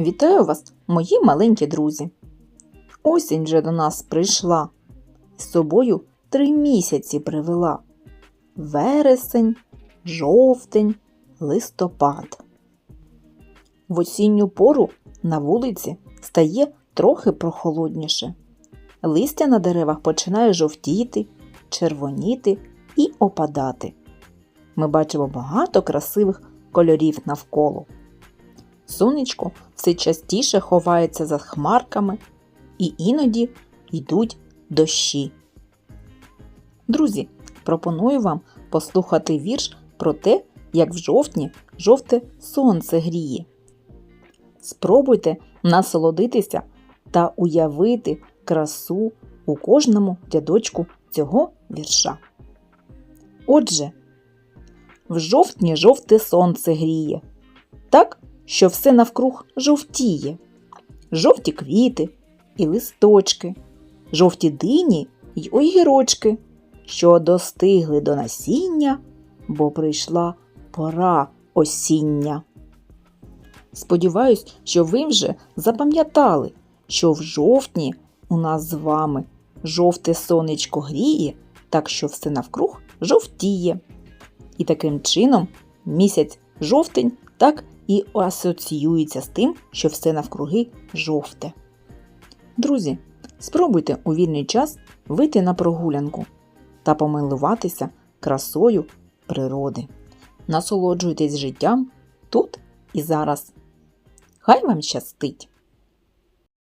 Вітаю вас, мої маленькі друзі. Осінь вже до нас прийшла. З собою три місяці привела. Вересень, жовтень, листопад. В осінню пору на вулиці стає трохи прохолодніше. Листя на деревах починає жовтіти, червоніти і опадати. Ми бачимо багато красивих кольорів навколо. Сонечко все частіше ховається за хмарками, і іноді йдуть дощі. Друзі, пропоную вам послухати вірш про те, як в жовтні жовте сонце гріє. Спробуйте насолодитися та уявити красу у кожному рядочку цього вірша. Отже, в жовтні жовте сонце гріє, так, що все навкруг жовтіє. Жовті квіти і листочки, жовті дині й огірочки, що достигли до насіння, бо прийшла пора осіння. Сподіваюсь, що ви вже запам'ятали, що в жовтні у нас з вами жовте сонечко гріє, так що все навкруг жовтіє. І таким чином місяць жовтень так і асоціюється з тим, що все навкруги жовте. Друзі, спробуйте у вільний час вийти на прогулянку та помилуватися красою природи. Насолоджуйтесь життям тут і зараз. Хай вам щастить!